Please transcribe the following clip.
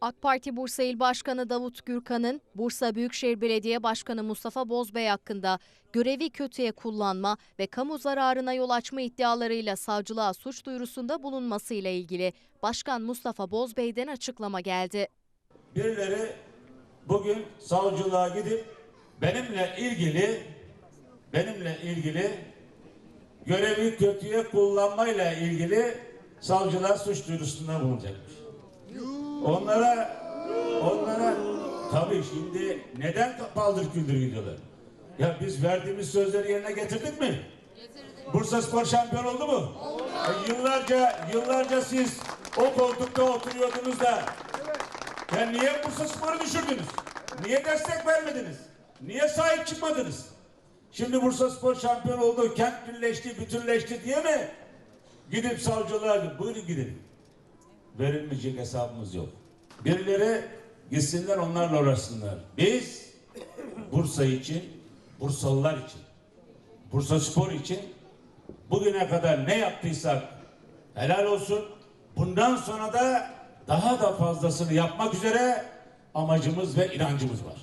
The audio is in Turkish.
AK Parti Bursa İl Başkanı Davut Gürkan'ın Bursa Büyükşehir Belediye Başkanı Mustafa Bozbey hakkında görevi kötüye kullanma ve kamu zararına yol açma iddialarıyla savcılığa suç duyurusunda bulunmasıyla ilgili Başkan Mustafa Bozbey'den açıklama geldi. birileri bugün savcılığa gidip benimle ilgili benimle ilgili görevi kötüye kullanmayla ilgili savcılığa suç duyurusunda bulunacakmış. Onlara onlara tabii şimdi neden paldır küldür gidiyorlar? Ya biz verdiğimiz sözleri yerine getirdik mi? Bursa Spor şampiyon oldu mu? E, yıllarca yıllarca siz o koltukta oturuyordunuz da ya niye Bursa Spor'u düşürdünüz? Niye destek vermediniz? Niye sahip çıkmadınız? Şimdi Bursa Spor şampiyon oldu, kent birleşti, bütünleşti diye mi? Gidip savcılığa, buyurun gidin. Verilmeyecek hesabımız yok. Birileri gitsinler onlarla uğraşsınlar. Biz Bursa için, Bursalılar için, Bursa Spor için bugüne kadar ne yaptıysak helal olsun. Bundan sonra da daha da fazlasını yapmak üzere amacımız ve inancımız var.